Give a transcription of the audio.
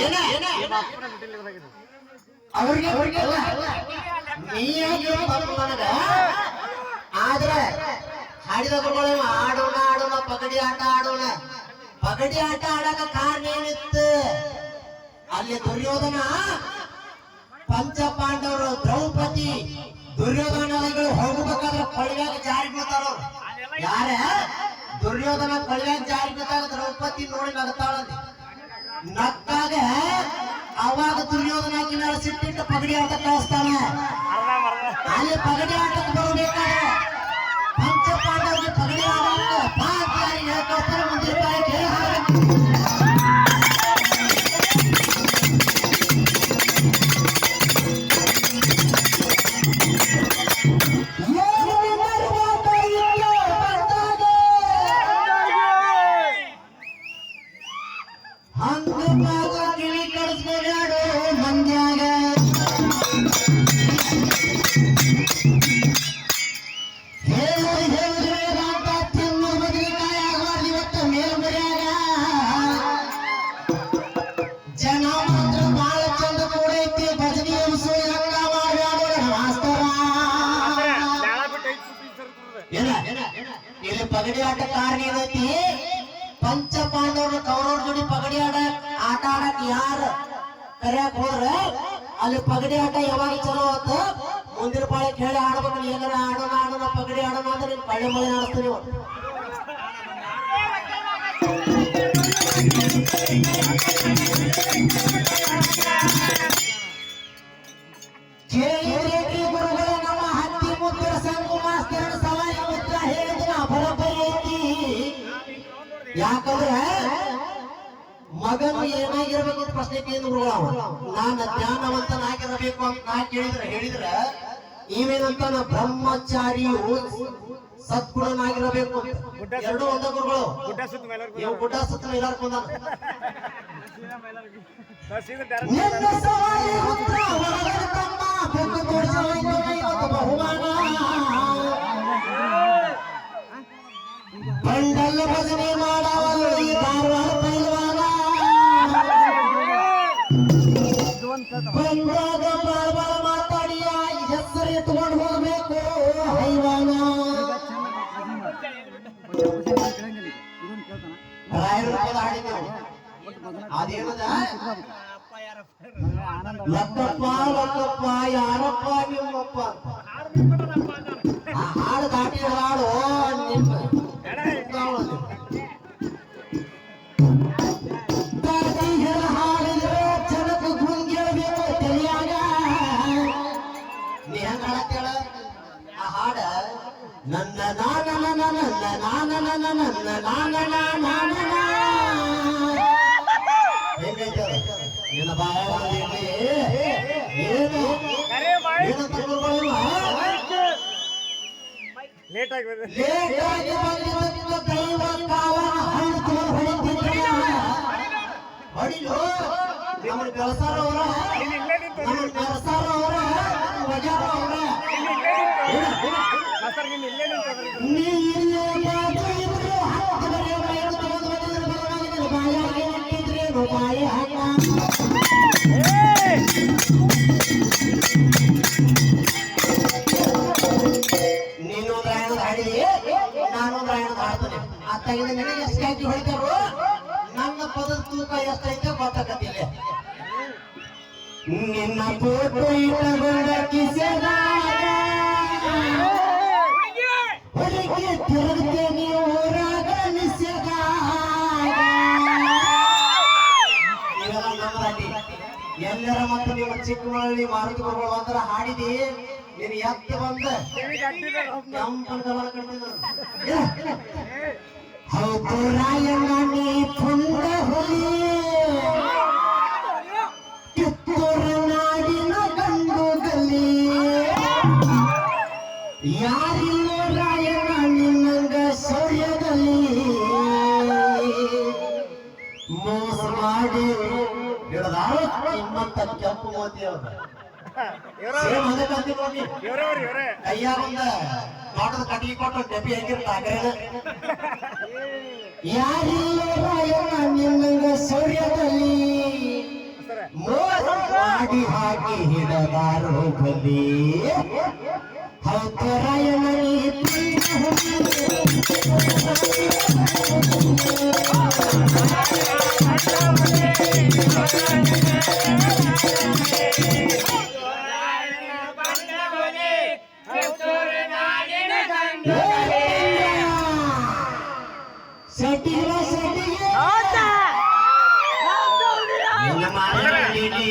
ಏನ ಅವ್ರಿಗೆ ಅವ್ರಿಗೆ. ನೀ ಯಾಕೆ ನನಗ? ಆದ್ರೆ ಹಾಡಿದ ಗುರುಗಳು ಆಡೋಣ ಆಡೋಣ ಪಗಡಿ ಆಟ ಆಡೋಣ. ಪಗಡಿ ಆಟ ಆಡಕ ಕಾರಣ ಏನಿತ್ತು? ಅಲ್ಲಿ ದುರ್ಯೋಧನ ಪಂಚ ಪಾಂಡವರು ದ್ರೌಪದಿ ದುರ್ಯೋಧನಗಳು ಹೋಗಬೇಕಾದ್ರೆ ಕೊಳವ್ಯಾಗ ಜಾರಿ ಬಿಡ್ತಾರ ಯಾರ? ದುರ್ಯೋಧನ ಕೊಳವ್ಯಾಗ ಜಾರಿ ಬಿಡ್ತಾರ ದ್ರೌಪದಿ ನೋಡಿ ನಗ್ತಾಳಂತೆ. ನಕ್ಕಾಗ ಅವಾಗ ದುರ್ಯೋಧನ ಕಿನ್ನಾರ ಸಿಟ್ಟಿಟ್ಟು ಪಗಡಿ ಆಟ ಕಳಿಸ್ತಾನ ಅಲ್ಲಿ ಪಗಡಿ ಆಟಕ್ಕೆ ಬರಬೇಕಾದ್ರೆ ಪಂಚ ಪಾಂಡವರಿಗೆ ಪಗಡಿ ಆಟ ಪಾಕ್ ಯಾರಿಗೆ ಇಲ್ಲಿ ಪಗಡಿ ಆಟ ಕಾರಣ ಏನೈತಿ ಪಂಚ ಪಾಂಡವರು ಕೌರವ್ರ ಜೋಡಿ ಪಗಡಿ ಆಡ ಆಟ ಆಡಕ್ ಯಾರ ಕರ್ಯಾಕ್ ಹೋದ್ರ ಅಲ್ಲಿ ಪಗಡಿ ಆಟ ಯಾವಾಗ ಚಲೋ ಆತ? ಮುಂದಿನ ಪಾಳಿ ಕೇಳಿ ಆಡ್ಬೇಕು ಏನಾರ ಆಡೋಣ ಆಡೋಣ, ಪಗಡಿ ಆಡೋಣ ಅಂದ್ರೆ ನಿಮ್ ಕಳ್ಳೆ ಮಳೆ ಗುರುಗಳೇ ನಮ್ಮ ಹತ್ತಿ ಯಾಕಂದ್ರೆ ಮಗನು ಏನಾಗಿರ್ಬೇಕು ಅಂತ ಪ್ರಶ್ನೆ ಕೇಳಿದ ಗುರುಗಳು ಅವ. ನಾನು ಜ್ಞಾನವಂತನಾಗಿರಬೇಕು ಅಂತ ನಾ ಕೇಳಿದ್ರೆ ಹೇಳಿದ್ರ ಇವೇನಂತ ನಾ ಬ್ರಹ್ಮಚಾರಿಯು ಸದ್ಗುಣನಾಗಿರಬೇಕು. ಎರಡು ಒಂದ ಗುರುಗಳು ನೀವು ಗುಡ್ಡ ಸುತ್ತ ಕೊಂದಾನ ನಿನ್ನ ಬಹುಮಾನ ಬಂಡಲ್ಲ ಭಜನೆ ಮಾಡವಲ್ಲ ಧಾರವಾಡ ಬಂದಾಗ ಬಾಳ ಬಾಳ ಮಾತಾಡಿ ಆ ಹೆಸರು ಎತ್ಕೊಂಡು ಹೋಗ್ಬೇಕು. ಹೈವಾನ. ಅದೇನದ? ಲಕ್ಕಪ್ಪ ಲಕ್ಕಪ್ಪ ಯಾರಪ್ಪ ನಿಮ್ಮಪ್ಪ? ನನ್ನ ನಾನ ನನ್ನ ನಾನನ ನಾನ ನನ್ನ ನನ್ನ ಹೆಂಗೈತೆ? ನಿನ್ನ ಏನಂತ ಗುರುಗಳು ಲೇಟ್ ಆಗಿ ತೆಗೆದ ನಿನಗೆ ಹಾಕಿ ಹೊಡಿತಾರೋ ನನ್ನ ಪದದ ತೂಕ ಎಷ್ಟೈತೆ ಗೊತ್ತಾಗತ್ತಿಲ್ಲ ನಿನ್ನ ಫೋಟೋ ಇಟ್ಟಗೊಂಡ ಕಿಸೆದಾಗ ತಿರುಗ್ತೇನೆ ಎಲ್ಲರ ಮತ್ತು ನಿಮ್ಮ ಚಿಕ್ಕಮಳ್ಳಿ ಮಾರುತಿ ಹಾಡಿದೆ ಒಂಥರ ಹಾಡಿದಿ. ನೀನು ಎತ್ತ ಬಂದ. ಹೌದು ರಾಯಣ್ಣ, ನೀ ಪುಂಡ ಹುಲಿ. ನಿಮ್ಮಂತ ಕೆಂಪು ಮೋತಿ ಅವ್ರ ಒಂದ ತೋಟದ ಕಟ್ಟಿಗೆ ಕೊಟ್ಟು ಡಬ್ಬಿ ಯಾರಿಲ್ಲ ನಿನ್ನಂಗ ಸೌರ್ಯದಲ್ಲಿ ಬಾಡಿ ಹಾಕಿ ಹಿಡದಾರೋ ಬಲಿ ಹೌತರಾಯಣ ನೀ